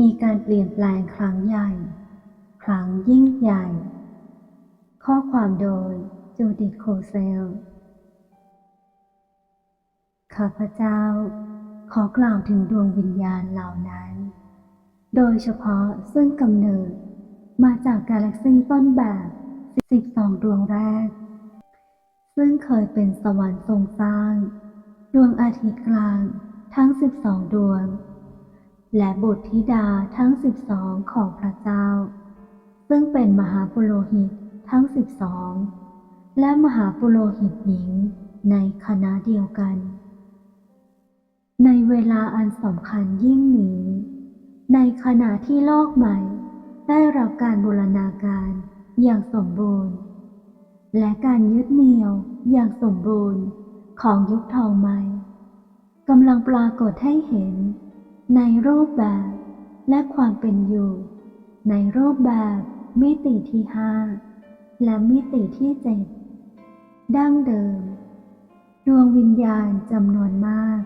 มีการเปลี่ยนแปลงครั้งใหญ่ ครั้งยิ่งใหญ่ ข้อความโดยจูดิตโคเซล ข้าพเจ้า ขอกล่าวถึงดวงวิญญาณเหล่านั้น โดยเฉพาะซึ่งกำเนิดมาจากกาแล็กซีต้นแบบ 12 ดวงแรก ซึ่งเคยเป็นสวรรค์ทรงสร้าง ดวงอาทิตย์กลางทั้ง 12 ดวง และบุตรธิดาทั้ง12ของพระเจ้า ซึ่งเป็นมหาปุโรหิตทั้ง12และมหาปุโรหิตหญิงในคณะเดียวกัน ในเวลาอันสำคัญยิ่งนี้ ในขณะที่โลกใหม่ ได้รับการบูรณาการอย่างสมบูรณ์ และการยึดเหนี่ยวอย่างสมบูรณ์ของยุคทองใหม่กำลังปรากฏให้เห็น ในรูปแบบและความเป็นอยู่ ในรูปแบบมิติที่ห้าและมิติที่เจ็ดดั้งเดิม ดวงวิญญาณจำนวนมาก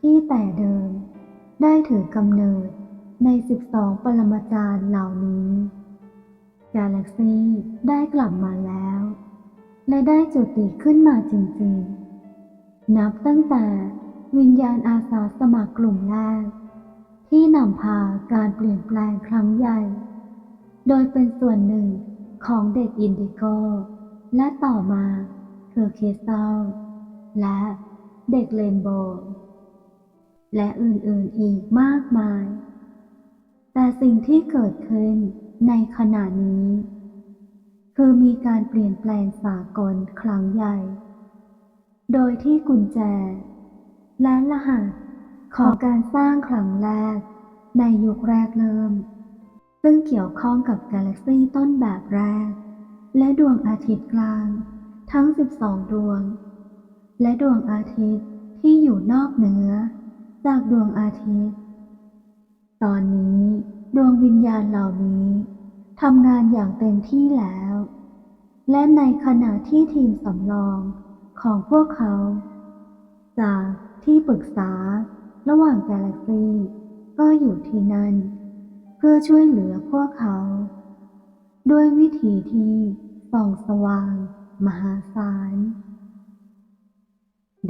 ที่แต่เดิม ได้ถือกำเนิดใน 12 ปรมาจารย์เหล่านี้ กาแล็กซีได้กลับมาแล้ว และได้จุติขึ้นมาจริงๆ นับตั้งแต่วิญญาณอาสาสมัครกลุ่มแรก ที่นำพาการเปลี่ยนแปลงครั้งใหญ่ โดยเป็นส่วนหนึ่งของเด็กอินดิโก และต่อมาคือเคสเซลและเด็กเรนโบว์และอื่นๆอีกมากมาย แต่สิ่งที่เกิดขึ้นในขณะนี้ คือมีการเปลี่ยนแปลงสากลครั้งใหญ่ โดยที่กุญแจ และรหัส ของการสร้างครั้งแรก ในยุคแรกเริ่ม ซึ่งเกี่ยวข้องกับกาแล็กซีต้นแบบแรก และดวงอาทิตย์กลาง ทั้ง 12 ดวง และดวงอาทิตย์ที่อยู่นอกเหนือ จากดวงอาทิตย์ ตอนนี้ดวงวิญญาณเหล่านี้ทำงานอย่างเต็มที่แล้ว และในขณะที่ทีมสำรองของพวกเขา จากที่ปรึกษา ระหว่างกาแล็กซีก็อยู่ที่นั่น เพื่อช่วยเหลือพวกเขา ด้วยวิธีที่ส่องสว่าง มหาศาล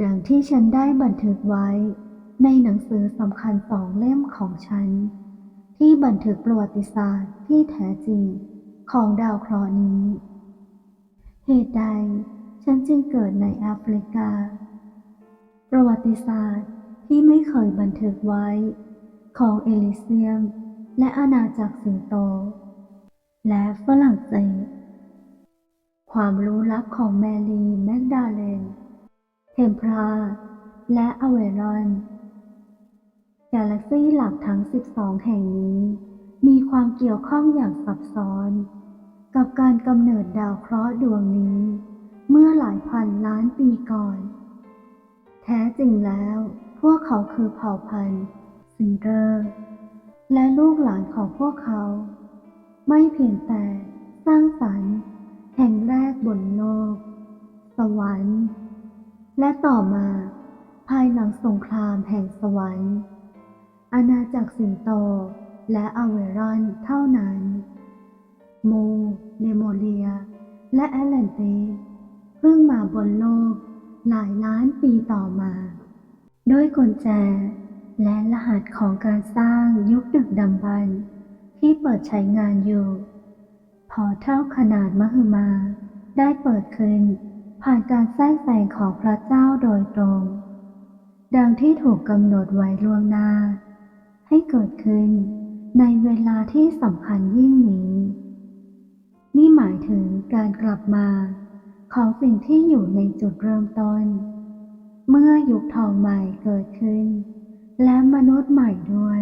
ดังที่ฉันได้บันทึกไว้ในหนังสือสำคัญสองเล่มของฉัน ที่บันทึกประวัติศาสตร์ที่แท้จริงของดาวเคราะห์นี้ เหตุใดฉันจึงเกิดในแอฟริกา ประวัติศาสตร์ ที่ไม่เคยบันทึกไว้ ของเอลิเซียม และอาณาจักรสิงโต และฝรั่งเศส ความรู้ลับของแมรีแมกดาเลน เทมพราและอเวรอน กาแล็กซีหลักทั้ง 12 แห่งนี้ มีความเกี่ยวข้องอย่างซับซ้อน กับการกำเนิดดาวเคราะห์ดวงนี้ เมื่อหลายพันล้านปีก่อน แท้จริงแล้ว พวกเขาคือเผ่าพันธุ์ซีเดอร์และลูกหลานของพวกเขา ไม่เพียงแต่สร้างสรรค์แห่งแรกบนโลก สวรรค์ และต่อมาภายหลังสงครามแห่งสวรรค์ อาณาจักรสิงโตและอเวรอนเท่านั้นโมเนโมเลีย และแอตแลนติสเพิ่งมาบนโลกหลายล้านปีต่อมา ด้วยกุญแจ และรหัสของการสร้างยุคดึกดำบรรพ์ที่เปิดใช้งานอยู่ พอเท่าขนาดมหึมา ได้เปิดขึ้น ผ่านการแทรกแซงของพระเจ้าโดยตรง ดังที่ถูกกำหนดไว้ล่วงหน้า ให้เกิดขึ้นในเวลาที่สำคัญยิ่งนี้ นี่หมายถึงการกลับมา ของสิ่งที่อยู่ในจุดเริ่มต้น เมื่อยุคทองใหม่เกิดขึ้น และมนุษย์ใหม่ด้วย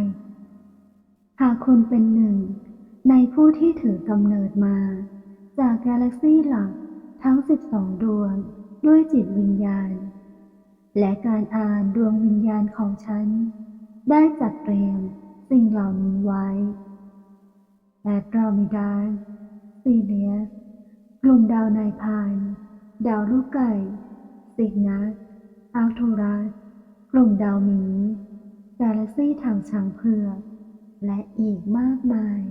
หากคุณเป็นหนึ่ง ในผู้ที่ถือกำเนิดมา จากกาแล็กซีหลักทั้ง 12 ดวงด้วยจิตวิญญาณ และการอ่านดวงวิญญาณของฉัน ได้จัดเตรียมสิ่งเหล่านี้ไว้แอดรอมิดาซีเนียสกลุ่มดาวนายพาน ดาวลูกไก่ซิกนัส อัลทูรัส กลุ่มดาวหมี กาแล็กซี่ทางช้างเผือก และอีกมากมาย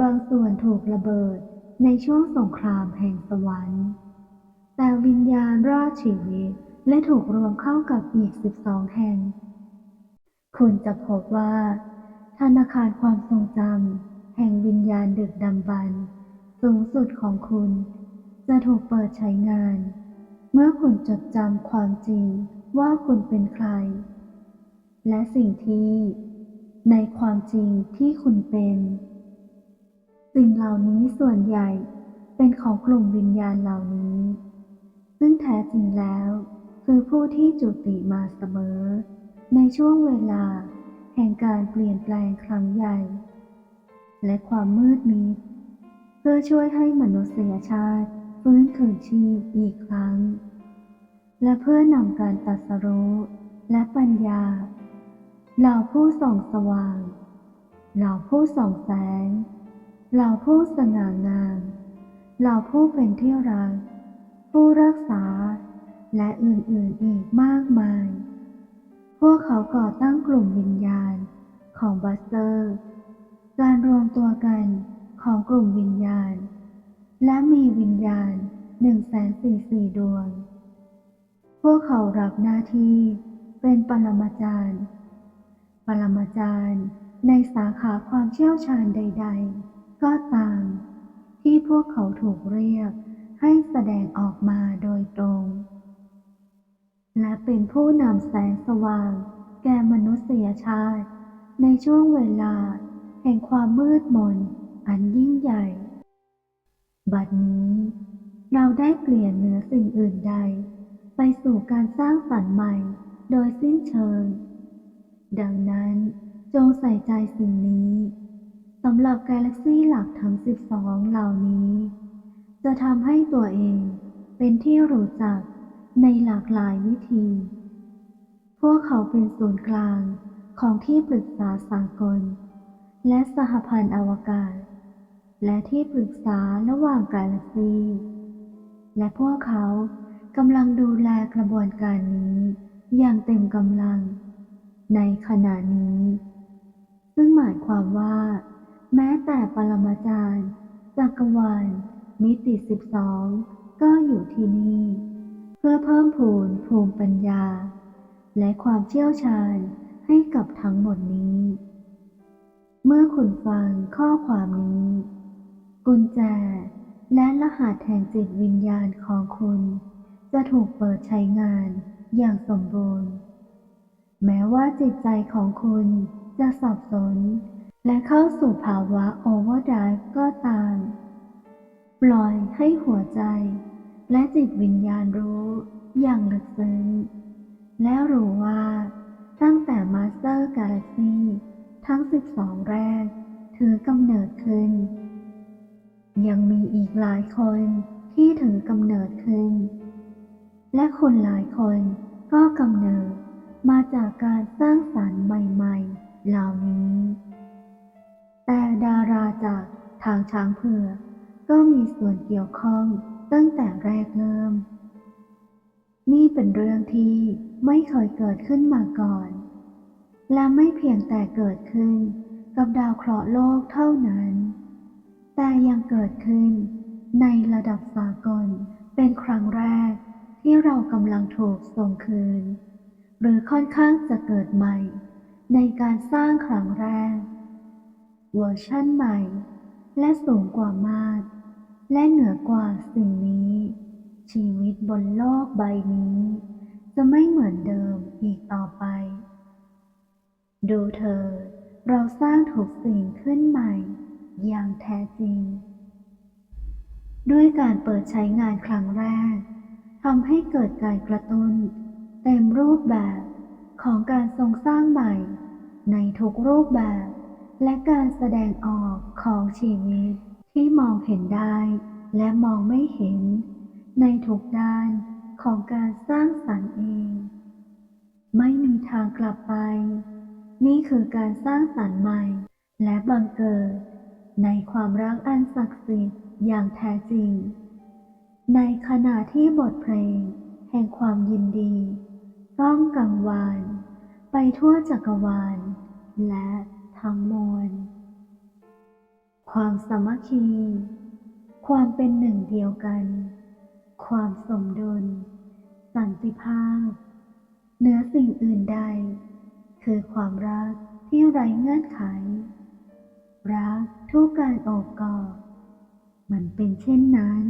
บางส่วนถูกระเบิดในช่วงสงครามแห่งสวรรค์ แต่วิญญาณรอดชีวิตและถูกรวมเข้ากับอีก 12 แห่ง คุณจะพบว่า ธนาคารความทรงจำแห่งวิญญาณดึกดำบรรพ์สูงสุดของคุณ จะถูกเปิดใช้งาน เมื่อคุณจดจำความจริงว่าคุณเป็นใคร และสิ่งที่ในความจริงที่คุณเป็น สิ่งเหล่านี้ส่วนใหญ่เป็นของกลุ่มวิญญาณเหล่านี้ ซึ่งแท้จริงแล้ว คือผู้ที่จุติมาเสมอ ในช่วงเวลา แห่งการเปลี่ยนแปลงครั้งใหญ่ และความมืดมิดเพื่อช่วยให้มนุษยชาติ ฟื้นคืนชีพอีกครั้ง และเพื่อนำการตัสรู้และปัญญา เหล่าผู้ส่องสว่าง เหล่าผู้ส่องแสง เหล่าผู้สง่างาม เหล่าผู้เป็นที่รัก ผู้รักษา และอื่นๆอีกมากมาย พวกเขาก่อตั้งกลุ่มวิญญาณของบัสเตอร์ การรวมตัวกันของกลุ่มวิญญาณ และมีวิญญาณหนึ่งแสนสี่สี่ดวง พวกเขารับหน้าที่เป็นปรมาจารย์ ปรมาจารย์ในสาขาความเชี่ยวชาญใด ๆ ก็ตาม ที่พวกเขาถูกเรียกให้แสดงออกมาโดยตรง และเป็นผู้นำแสงสว่างแก่มนุษยชาติ ในช่วงเวลาแห่งความมืดมนอันยิ่งใหญ่ บัดนี้ เราได้เปลี่ยนเหนือสิ่งอื่นใด ไปสู่การสร้างสรรค์ใหม่ โดยสิ้นเชิง ดังนั้นจงใส่ใจสิ่งนี้สำหรับกาแล็กซี่หลักทั้ง 12 เหล่านี้ จะทำให้ตัวเองเป็นที่รู้จักในหลากหลายวิธี พวกเขาเป็นศูนย์กลางของที่ปรึกษาสากล และสหพันธ์อวกาศ และที่ปรึกษาระหว่างกาแล็กซีและพวกเขากำลังดูแลกระบวนการนี้อย่างเต็มกำลัง ในขณะนี้ ซึ่งหมายความว่า แม้แต่ปรมาจารย์จักรวาลมิติ12ก็อยู่ที่นี่ เพื่อเพิ่มพูนภูมิปัญญา และความเชี่ยวชาญให้กับทั้งหมดนี้ เมื่อคุณฟังข้อความนี้ กุญแจ และรหัสแห่งจิตวิญญาณของคุณ จะถูกเปิดใช้งานอย่างสมบูรณ์ แม้ว่าจิตใจของคุณจะสับสน และเข้าสู่ภาวะโอเวอร์ไดฟ์ก็ตาม ปล่อยให้หัวใจ และจิตวิญญาณรู้อย่างลึกซึ้ง และรู้ว่าตั้งแต่มาสเตอร์กาแล็กซีทั้ง 12 แรก ถือกำเนิดขึ้น ยังมีอีกหลายคนที่ถือกำเนิดขึ้น และคนหลายคนก็กำเนิดมาจากการสร้างสรรค์ใหม่ๆ เหล่านี้ แต่ดาราจากทางช้างเผือกก็มีส่วนเกี่ยวข้องตั้งแต่แรกเริ่ม นี่เป็นเรื่องที่ไม่เคยเกิดขึ้นมาก่อน และไม่เพียงแต่เกิดขึ้นกับดาวเคราะห์โลกเท่านั้น แต่ยังเกิดขึ้น ในระดับสากลเป็นครั้งแรกที่เรากำลังถูกส่งคืน หรือค่อนข้างจะเกิดใหม่ ในการสร้างครั้งแรก เวอร์ชั่นใหม่ และสูงกว่ามากและเหนือกว่าสิ่งนี้ ชีวิตบนโลกใบนี้ จะไม่เหมือนเดิมอีกต่อไป ดูเธอ เราสร้างถูกสิ่งขึ้นใหม่ อย่างแท้จริง ด้วยการเปิดใช้งานครั้งแรกทำให้เกิดการกระตุ้นเต็มรูปแบบของการทรงสร้างใหม่ ในทุกรูปแบบ และการแสดงออกของชีวิตที่มองเห็นได้และมองไม่เห็น ในทุกด้านของการสร้างสรรค์เอง ไม่มีทางกลับไป นี่คือการสร้างสรรค์ใหม่ และบังเกิด ในความรักอันศักดิ์สิทธิ์อย่างแท้จริง ในขณะที่บทเพลง แห่งความยินดีก้องกังวานไปทั่วจักรวาล และทั้งมวล ความสามัคคี ความเป็นหนึ่งเดียวกัน ความสมดุล สันติภาพเหนือสิ่งอื่นใด คือความรักที่ไร้เงื่อนไข ทุกการออกกอดมันเป็นเช่นนั้น